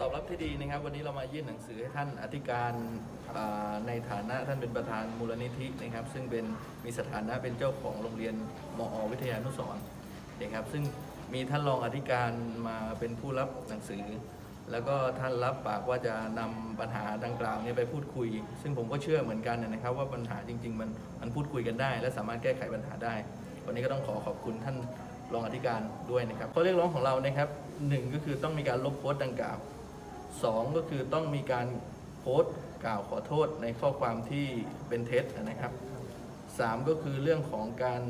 ตอบรับที่ดีนะครับ วันนี้เรามายื่นหนังสือให้ท่านอธิการในฐานะท่านเป็นประธานมูลนิธินะครับ ซึ่งเป็นมีสถานะเป็นเจ้าของโรงเรียนมอวิทยานุสรณ์นะครับซึ่งมีท่านรองอธิการมาเป็นผู้รับหนังสือ แล้วก็ท่านรับปากว่าจะนำปัญหาดังกล่าวนี้ไปพูดคุย ซึ่งผมก็เชื่อเหมือนกันนะครับ ว่าปัญหาจริง ๆ มันมันพูดคุยกันได้ และสามารถแก้ไขปัญหาได้ วันนี้ก็ต้องขอขอบคุณท่านรองอธิการด้วยนะครับข้อเรียกร้องของเรานะครับหนึ่งก็คือต้องมีการลบโพสต์ดังกล่าว สองก็คือต้องมีการโพสต์กล่าวขอโทษในข้อความที่เป็นเท็จนะครับสามก็คือเรื่องของการ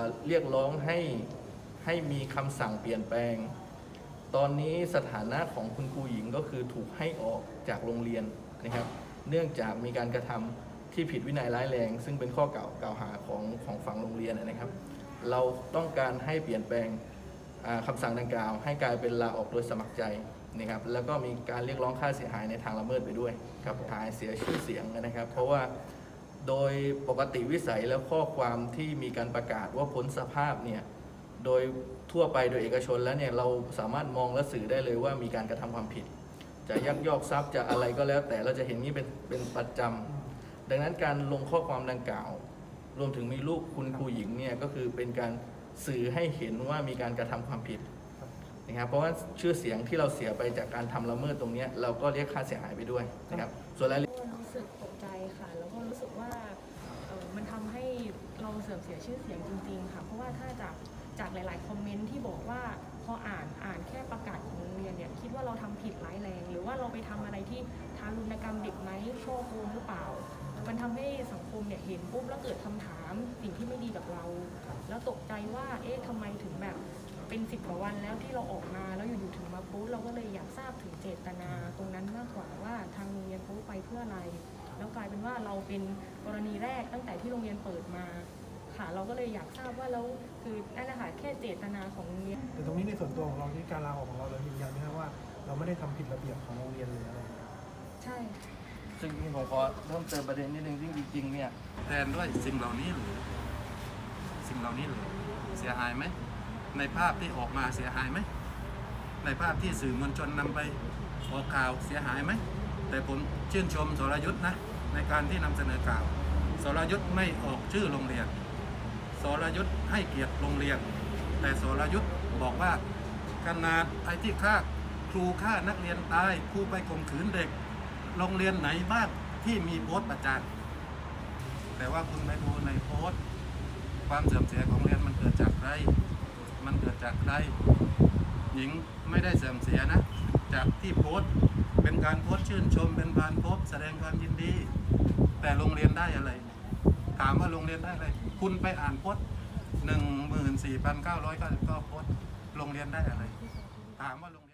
าเรียกร้องให้ให้มีคำสั่งเปลี่ยนแปลง ตอนนี้สถานะของคุณครูหญิงก็คือถูกให้ออกจากโรงเรียนนะครับ เนื่องจากมีการกระทำที่ผิดวินัยร้ายแรง ซึ่งเป็นข้อกล่าวกล่าวหาของของฝั่งโรงเรียนนะครับ เราต้องการให้เปลี่ยนแปลง คำสั่งดังกล่าว ให้กลายเป็นลาออกโดยสมัครใจนะครับแล้วก็มีการเรียกร้องค่าเสียหายในทางละเมิดไปด้วยครับหายเสียชื่อเสียงนะครับ เพราะว่าโดยปกติวิสัยและข้อความที่มีการประกาศว่าพ้นสภาพเนี่ยโดยทั่วไปโดยเอกชนแล้วเนี่ยเราสามารถมองและสื่อได้เลยว่ามีการกระทำความผิด จะยักยอกทรัพย์จะอะไรก็แล้วแต่เราจะเห็นนี้เป็นเป็นประจำดังนั้นการลงข้อความดังกล่าว รวมถึงมีรูปคุณครูหญิงเนี่ยก็คือเป็นการ สื่อให้เห็นว่ามีการกระทำความผิดนะครับเพราะว่าชื่อเสียงที่เราเสียไปจากการทำละเมิดตรงเนี้ยเราก็เรียกค่าเสียหายไปด้วยนะครับส่วนรายละเอียดก็รู้สึกตกใจค่ะ แล้วก็รู้สึกว่าเอ่อมันทำให้เราเสื่อมเสียชื่อเสียงจริง ๆ ค่ะ เพราะว่าถ้าจากจากหลาย ๆ คอมเมนต์ที่บอกว่าพออ่านอ่านแค่ประกาศของโรงเรียนเนี่ยคิดว่าเราทำผิดร้ายแรง หรือว่าเราไปทำอะไรที่ทารุณกรรมเด็กไหมช่อโกงหรือเปล่า เนี่ยเห็นปุ๊บแล้วเกิดคำถามสิ่งที่ไม่ดีกับเรา แล้วตกใจว่าเอ๊ะทำไมถึงแบบเป็นสิบกว่าวันแล้วที่เราออกมาแล้วอยู่ๆถึงมาโพสต์เราก็เลยอยากทราบถึงเจตนาตรงนั้นมากกว่าว่าทางโรงเรียนโพสต์ไปเพื่ออะไร แล้วกลายเป็นว่าเราเป็นกรณีแรกตั้งแต่ที่โรงเรียนเปิดมาค่ะเราก็เลยอยากทราบว่าแล้วคือนั่นแหละค่ะแค่เจตนาของโรงเรียนแต่ตรงนี้ในส่วนตัวของเราที่การลาออกของเราเรายืนยันนะครับว่า เราไม่ได้ทำผิดระเบียบของโรงเรียนเลยอะไรใช่ ซึ่งผมขอเพิ่มเติมประเด็นนิดนึงซึ่งจริงๆเนี่ยแทนด้วยสิ่งเหล่านี้หรือสิ่งเหล่านี้หรือเสียหายไหมในภาพที่ออกมาเสียหายไหมในภาพที่สื่อมวลชนนำไปออกข่าวเสียหายไหมแต่ผมชื่นชมสรยุทธ์นะในการที่นำเสนอข่าวสรยุทธ์ไม่ออกชื่อโรงเรียนสรยุทธ์ให้เกียรติโรงเรียน แต่สรยุทธ์บอกว่าขนาดไอ้ที่ฆ่าครูฆ่านักเรียนตายครูไปข่มขืนเด็ก โรงเรียนไหนบ้างที่มีโพสต์ประจานแต่ว่าคุณไปดูในโพสต์ ความเสื่อมเสียของเรียนมันเกิดจากใคร มันเกิดจากใคร หญิงไม่ได้เสื่อมเสียนะ จากที่โพสต์เป็นการโพสต์ชื่นชม เป็นการโพสต์แสดงความยินดี แต่โรงเรียนได้อะไร ถามว่าโรงเรียนได้อะไร คุณไปอ่านโพสต์หนึ่งหมื่นสี่พันเก้าร้อยเก้าสิบเก้าโพสต์โรงเรียนได้อะไร ถามว่าโรง